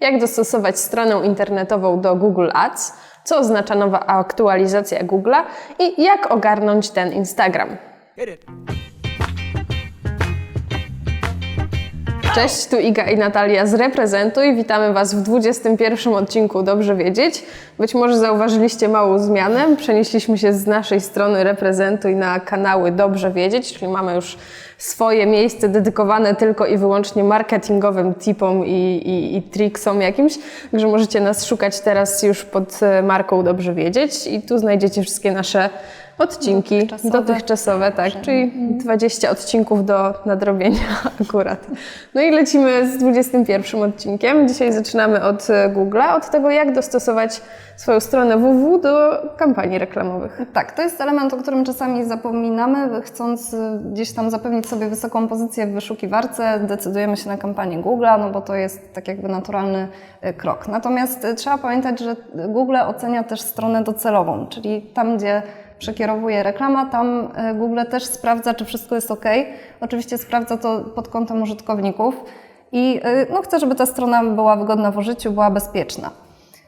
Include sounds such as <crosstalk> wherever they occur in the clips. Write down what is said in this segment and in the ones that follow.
Jak dostosować stronę internetową do Google Ads? Co oznacza nowa aktualizacja Google'a? I jak ogarnąć ten Instagram? Cześć, tu Iga i Natalia z Reprezentuj. Witamy Was w 21 odcinku Dobrze Wiedzieć. Być może zauważyliście małą zmianę. Przenieśliśmy się z naszej strony Reprezentuj na kanały Dobrze Wiedzieć, czyli mamy już swoje miejsce dedykowane tylko i wyłącznie marketingowym tipom i, i, i tricksom jakimś. Także możecie nas szukać teraz już pod e, marką Dobrze Wiedzieć i tu znajdziecie wszystkie nasze odcinki Dotychczasowe. dotychczasowe, tak, czyli 20 odcinków do nadrobienia <laughs> akurat. No i lecimy z 21 odcinkiem. Dzisiaj zaczynamy od e, Google'a, od tego jak dostosować swoją stronę www do kampanii reklamowych. Tak, to jest element, o którym czasami zapominamy, chcąc y, gdzieś tam zapewnić sobie wysoką pozycję w wyszukiwarce, decydujemy się na kampanię Google'a, no bo to jest tak jakby naturalny y, krok. Natomiast trzeba pamiętać, że Google ocenia też stronę docelową, czyli tam, gdzie przekierowuje reklama, tam y, Google też sprawdza, czy wszystko jest ok. Oczywiście sprawdza to pod kątem użytkowników i y, no, chce, żeby ta strona była wygodna w użyciu, była bezpieczna.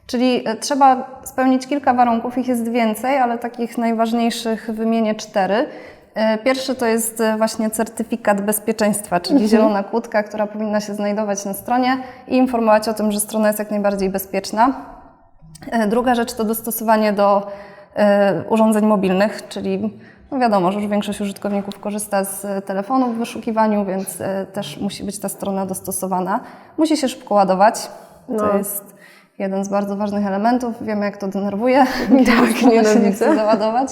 Czyli e, trzeba spełnić kilka warunków, ich jest więcej, ale takich najważniejszych wymienię cztery. E, Pierwszy to jest e, właśnie certyfikat bezpieczeństwa, czyli zielona kłódka, która powinna się znajdować na stronie i informować o tym, że strona jest jak najbardziej bezpieczna. E, Druga rzecz to dostosowanie do e, urządzeń mobilnych, czyli no wiadomo, że już większość użytkowników korzysta z e, telefonów w wyszukiwaniu, więc e, też musi być ta strona dostosowana. Musi się szybko ładować. To No. jest jeden z bardzo ważnych elementów. Wiemy, jak to denerwuje. Tak, <laughs> się nie chce załadować,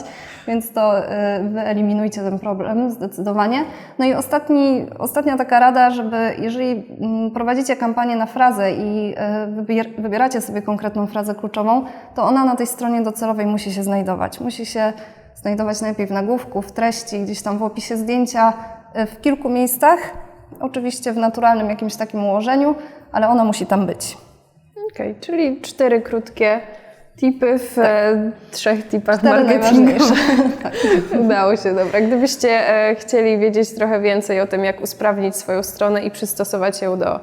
więc to y, wyeliminujcie ten problem zdecydowanie. No i ostatni, ostatnia taka rada, żeby jeżeli mm, prowadzicie kampanię na frazę i y, wybier- wybieracie sobie konkretną frazę kluczową, to ona na tej stronie docelowej musi się znajdować. Musi się znajdować najpierw w nagłówku, w treści, gdzieś tam w opisie zdjęcia, y, w kilku miejscach. Oczywiście w naturalnym jakimś takim ułożeniu, ale ona musi tam być. Okej, czyli cztery krótkie tipy w e, trzech tipach Cztery marketingu. najważniejsze. <laughs> Udało się, dobra. Gdybyście e, chcieli wiedzieć trochę więcej o tym, jak usprawnić swoją stronę i przystosować ją do,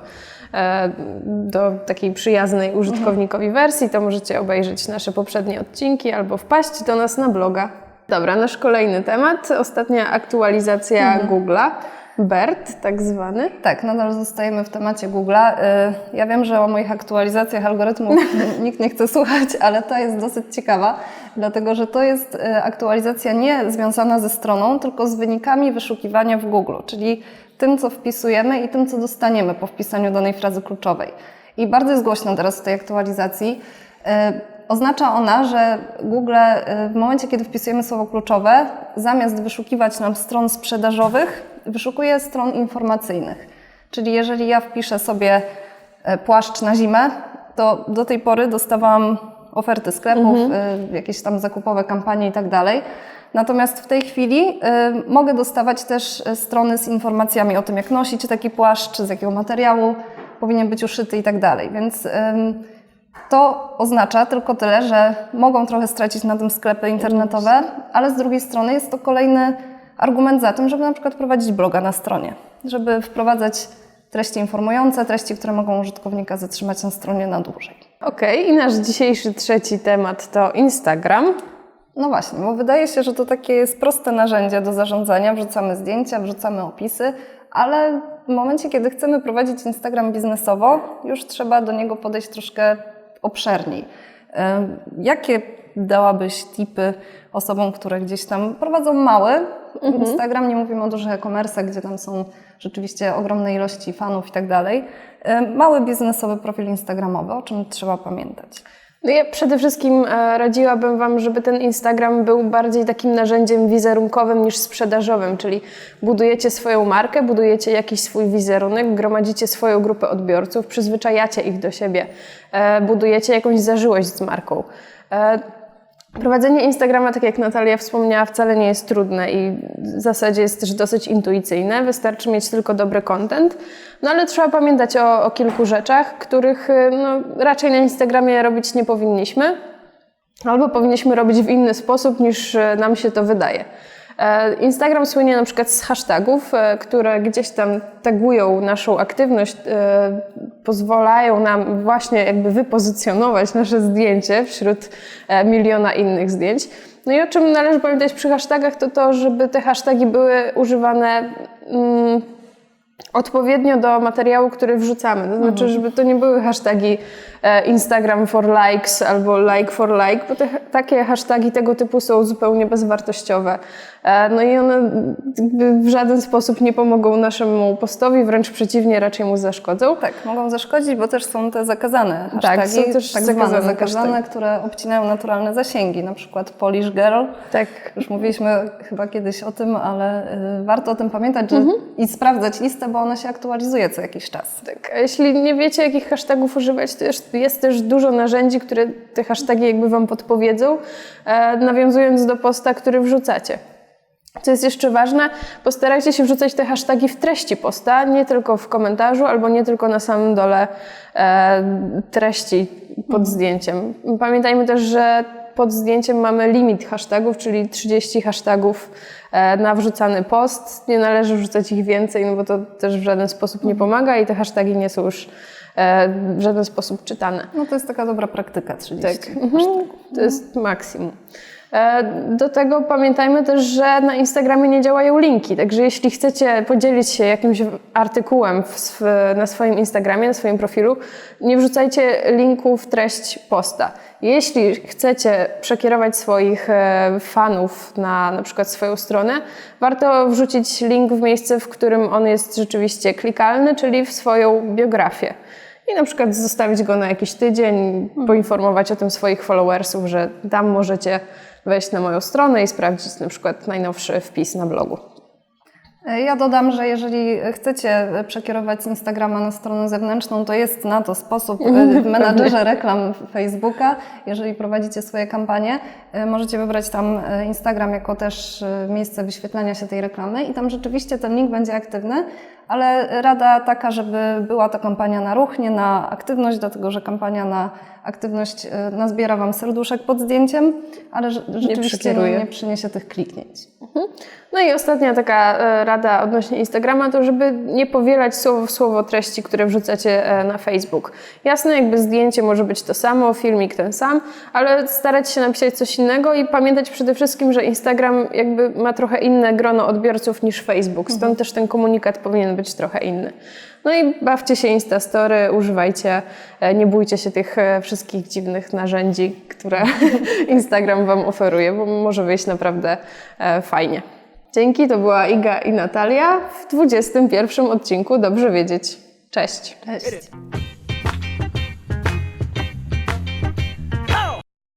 e, do takiej przyjaznej użytkownikowi wersji, to możecie obejrzeć nasze poprzednie odcinki albo wpaść do nas na bloga. Dobra, nasz kolejny temat. Ostatnia aktualizacja Google'a. BERT, tak zwany. Tak, nadal zostajemy w temacie Google'a. Y, Ja wiem, że o moich aktualizacjach algorytmów <laughs> nikt nie chce słuchać, ale ta jest dosyć ciekawa, dlatego że to jest y, aktualizacja nie związana ze stroną, tylko z wynikami wyszukiwania w Google, czyli tym, co wpisujemy i tym, co dostaniemy po wpisaniu danej frazy kluczowej. I bardzo jest głośno teraz w tej aktualizacji. Y, Oznacza ona, że Google w momencie, kiedy wpisujemy słowo kluczowe, zamiast wyszukiwać nam stron sprzedażowych, wyszukuje stron informacyjnych. Czyli jeżeli ja wpiszę sobie e, płaszcz na zimę, to do tej pory dostawałam oferty sklepów, y, jakieś tam zakupowe kampanie i tak dalej. Natomiast w tej chwili y, mogę dostawać też e, strony z informacjami o tym, jak nosić taki płaszcz, z jakiego materiału powinien być uszyty i tak dalej. Więc to oznacza tylko tyle, że mogą trochę stracić na tym sklepy internetowe, ale z drugiej strony jest to kolejny argument za tym, żeby na przykład prowadzić bloga na stronie, żeby wprowadzać treści informujące, treści, które mogą użytkownika zatrzymać na stronie na dłużej. Okej, i nasz dzisiejszy trzeci temat to Instagram. No właśnie, bo wydaje się, że to takie jest proste narzędzie do zarządzania. Wrzucamy zdjęcia, wrzucamy opisy, ale w momencie, kiedy chcemy prowadzić Instagram biznesowo, już trzeba do niego podejść troszkę obszerniej. Jakie dałabyś tipy osobom, które gdzieś tam prowadzą mały Instagram? Nie mówimy o dużych e-commerce, gdzie tam są rzeczywiście ogromne ilości fanów i tak dalej. Mały biznesowy profil instagramowy, o czym trzeba pamiętać. No ja przede wszystkim e, radziłabym Wam, żeby ten Instagram był bardziej takim narzędziem wizerunkowym niż sprzedażowym, czyli budujecie swoją markę, budujecie jakiś swój wizerunek, gromadzicie swoją grupę odbiorców, przyzwyczajacie ich do siebie, e, budujecie jakąś zażyłość z marką. Prowadzenie Instagrama, tak jak Natalia wspomniała, wcale nie jest trudne i w zasadzie jest też dosyć intuicyjne. Wystarczy mieć tylko dobry content. No ale trzeba pamiętać o, o kilku rzeczach, których y, no, raczej na Instagramie robić nie powinniśmy. Albo powinniśmy robić w inny sposób niż y, nam się to wydaje. E, Instagram słynie na przykład z hashtagów, e, które gdzieś tam tagują naszą aktywność, e, pozwalają nam właśnie jakby wypozycjonować nasze zdjęcie wśród miliona innych zdjęć. No i o czym należy pamiętać przy hashtagach, to to, żeby te hasztagi były używane mm, odpowiednio do materiału, który wrzucamy. To znaczy, żeby to nie były hasztagi e, Instagram for likes albo like for like, bo te, takie hasztagi tego typu są zupełnie bezwartościowe. E, no i one w żaden sposób nie pomogą naszemu postowi, wręcz przeciwnie, raczej mu zaszkodzą. Tak, mogą zaszkodzić, bo też są te zakazane Tak, hasztagi, są też tak zwane zakazane zakazane, które obcinają naturalne zasięgi, na przykład Polish Girl. Tak. Już mówiliśmy chyba kiedyś o tym, ale y, warto o tym pamiętać że, Mhm. i sprawdzać listę, bo ona się aktualizuje co jakiś czas. Tak, a jeśli nie wiecie, jakich hashtagów używać, to jest, jest też dużo narzędzi, które te hasztagi jakby Wam podpowiedzą, e, nawiązując do posta, który wrzucacie. Co jest jeszcze ważne, postarajcie się wrzucać te hasztagi w treści posta, nie tylko w komentarzu albo nie tylko na samym dole e, treści pod zdjęciem. Pamiętajmy też, że pod zdjęciem mamy limit hashtagów, czyli 30 hashtagów e, na wrzucany post. Nie należy wrzucać ich więcej, no bo to też w żaden sposób nie pomaga i te hasztagi nie są już e, w żaden sposób czytane. No to jest taka dobra praktyka 30. Tak, mhm. to jest maksimum. E, Do tego pamiętajmy też, że na Instagramie nie działają linki, także jeśli chcecie podzielić się jakimś artykułem w, na swoim Instagramie, na swoim profilu, nie wrzucajcie linku w treść posta. Jeśli chcecie przekierować swoich e, fanów na na przykład swoją stronę, warto wrzucić link w miejsce, w którym on jest rzeczywiście klikalny, czyli w swoją biografię i na przykład zostawić go na jakiś tydzień, poinformować o tym swoich followersów, że tam możecie wejść na moją stronę i sprawdzić na przykład najnowszy wpis na blogu. Ja dodam, że jeżeli chcecie przekierować z Instagrama na stronę zewnętrzną, to jest na to sposób w menadżerze reklam Facebooka. Jeżeli prowadzicie swoje kampanie, e, możecie wybrać tam e, Instagram jako też e, miejsce wyświetlania się tej reklamy i tam rzeczywiście ten link będzie aktywny, ale rada taka, żeby była to kampania na ruch, nie na aktywność, dlatego że kampania na aktywność e, nazbiera Wam serduszek pod zdjęciem, ale rze- rzeczywiście nie, nie przyniesie tych kliknięć. No i ostatnia taka e, rada odnośnie Instagrama to, żeby nie powielać słowo w słowo treści, które wrzucacie e, na Facebook. Jasne, jakby zdjęcie może być to samo, filmik ten sam, ale starać się napisać coś innego i pamiętać przede wszystkim, że Instagram jakby ma trochę inne grono odbiorców niż Facebook, stąd też ten komunikat powinien być trochę inny. No i bawcie się Instastory, używajcie, e, nie bójcie się tych e, wszystkich dziwnych narzędzi, które <laughs> Instagram Wam oferuje, bo może wyjść naprawdę e, fajnie. Dzięki, to była Iga i Natalia w 21 odcinku Dobrze Wiedzieć. Cześć! Cześć!